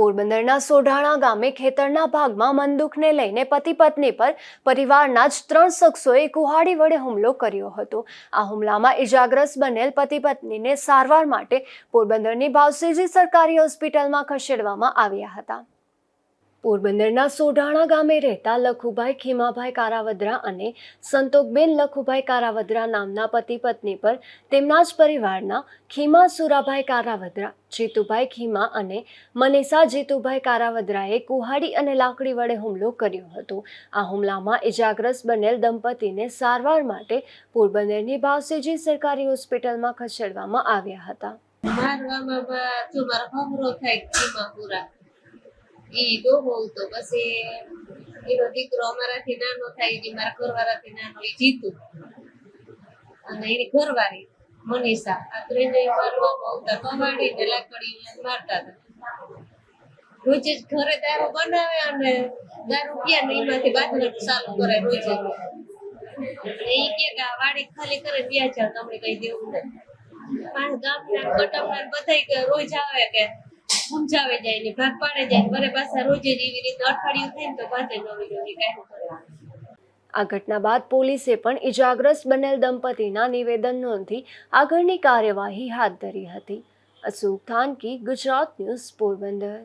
પોરબંદરના સોઢાણા ગામે ખેતરના ભાગમાં મંદુકને લઈને પતિ પત્ની પર પરિવારના જ ત્રણ શખ્સોએ કુહાડી વડે હુમલો કર્યો હતો. આ હુમલામાં ઇજાગ્રસ્ત બનેલ પતિ પત્નીને સારવાર માટે પોરબંદરની ભાવસીજી સરકારી હોસ્પિટલમાં ખસેડવામાં આવ્યા હતા. પોરબંદરના સોઢાણા ગામે રહેતા લખુભાઈ ખીમાભાઈ કારાવદ્રા અને સંતોકબેન લખુભાઈ કારાવદ્રા નામના પતિ પત્ની પર તેમના જ પરિવારના ખીમા સુરાભાઈ કારાવદ્રા, જીતુભાઈ ખીમા અને મનીષા જીતુભાઈ કારાવદ્રાએ કુહાડી અને લાકડી વડે હુમલો કર્યો હતો. આ હુમલામાં ઇજાગ્રસ્ત બનેલ દંપતીને સારવાર માટે પોરબંદરની ભાવસેજી સરકારી હોસ્પિટલમાં ખસેડવામાં આવ્યા હતા. ઈ ડોહો તો પછી એનો દીકરો અમારાથી નાનો થાય ઈ મારા ઘરવાળાથી નાનો, ઈ જીતુ. અને એની ઘરવાળી, મનીષા. આ ત્રણેય મારવામાં આવતા કમાડી ને લાકડી મારતા હતા. રોજે જ ઘરે દારૂ બનાવે અને દારૂ પીએ ને એમાંથી બાંધવાનું ચાલુ કરે રોજે. ઈ કે આ વાડી ખાલી કરે ત્યાં જાવ તમને કઈ દેવું નથી. પાંચ ગામના ને કટકના ને બધાય કે રોજ આવે કે સમજાવે જાય ને ભાગ પાડે જાય વરે પાછા રોજે એવી રીતે અઠવાડિયું થાય ને તો પાછા નવી નવી કાંઈ કરવાનું. આ ઘટના બાદ પોલીસે પણ ઇજાગ્રસ્ત બનેલ દંપતીના નિવેદન નોંધી આગળની કાર્યવાહી હાથ ધરી હતી. અશોક થાનકી, ગુજરાત ન્યૂઝ પોરબંદર.